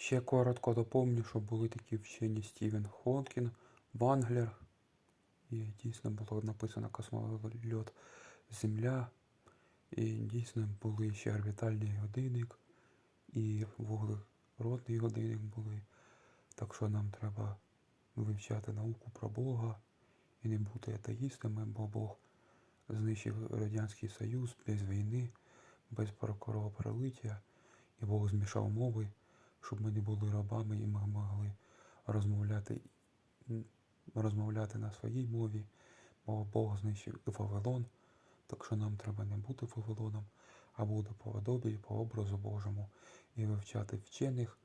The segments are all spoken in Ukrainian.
Ще коротко доповню, що були такі вчені Стівен Хокін, Банглер. І дійсно було написано космольот Земля. І дійсно були ще орбітальний годинник і вуглеродний годинник були. Так що нам треба вивчати науку про Бога і не бути атеїстами, бо Бог знищив Радянський Союз без війни, без кровопролиття, і Бог змішав мови, щоб ми не були рабами і ми могли розмовляти, розмовляти на своїй мові, бо Бог знищив Вавилон, так що нам треба не бути Вавилоном, а бути по подобі, по образу Божому і вивчати вчених,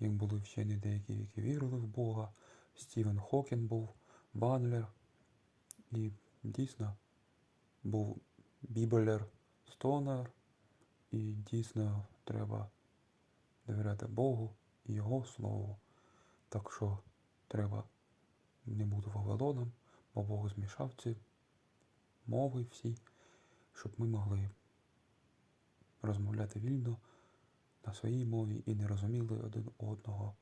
як були вчені деякі, які вірили в Бога. Стівен Хокін був, Банлер, і дійсно був Бібелер Стонер, і дійсно треба довіряти Богу і Його Слову. Так що треба не бути Вавилоном, бо Бог змішав ці мови всі, щоб ми могли розмовляти вільно на своїй мові і не розуміли один одного.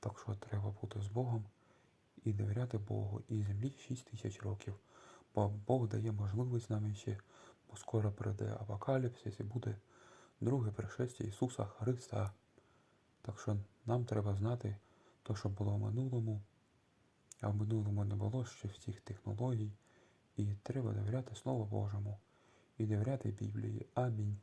Так що треба бути з Богом і довіряти Богу і землі 6 тисяч років. Бо Бог дає можливість нам ще, бо скоро прийде апокаліпсис і буде друге пришестя Ісуса Христа. Так що нам треба знати те, що було в минулому, а в минулому не було ще всіх технологій. І треба довіряти Слову Божому і довіряти Біблії. Амінь.